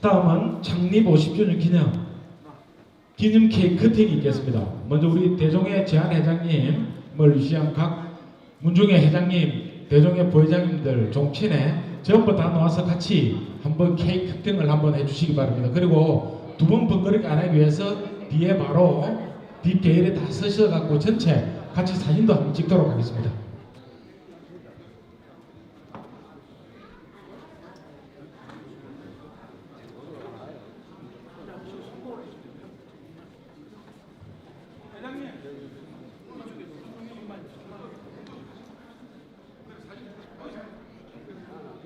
다음은 창립 50주년 기념 기념 케이크 커팅이 있겠습니다. 먼저 우리 대종의 제한 회장님을 위시한 각 문중의 회장님, 대종의 부회장님들, 종친회 전부 다 나와서 같이 한번 케이크 커팅을 한번 해주시기 바랍니다. 그리고 두 번 번거롭게 안 하기 위해서 뒤에 바로 뒷 게일에 다 쓰셔갖고 전체 같이 사진도 한번 찍도록 하겠습니다.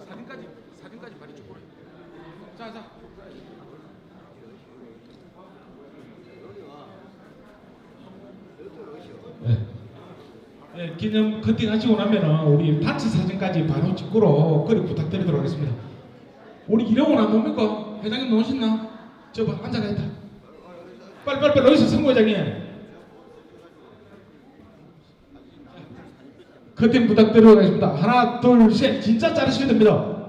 사진까지 사진까지 많이 찍고 자자 네. 네, 기념 커팅 하시고 나면은 우리 단체 사진까지 바로 찍고로 그리 부탁드리도록 하겠습니다. 우리 일용은 안 놉니까? 회장님 나오셨나? 저 봐, 앉아가 있다. 빨리 빨리 빨리 어디서 선고회장님? 커팅 부탁드리도록 하겠습니다. 하나, 둘, 셋. 진짜 자르시면 됩니다.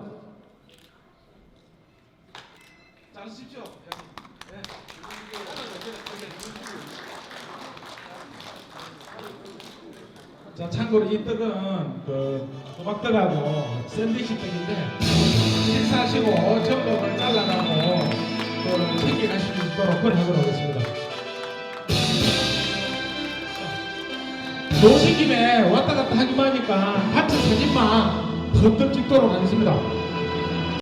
자르십시오. 자, 참고로 이 떡은 그 호박떡하고 샌드위치 떡인데 식사하시고 전복을 잘라가고 또 챙겨 가실 수 있도록 그걸 하도록 하겠습니다. 노신 김에 왔다 갔다 하기만 하니까 같은 사진만 번뜩 찍도록 하겠습니다.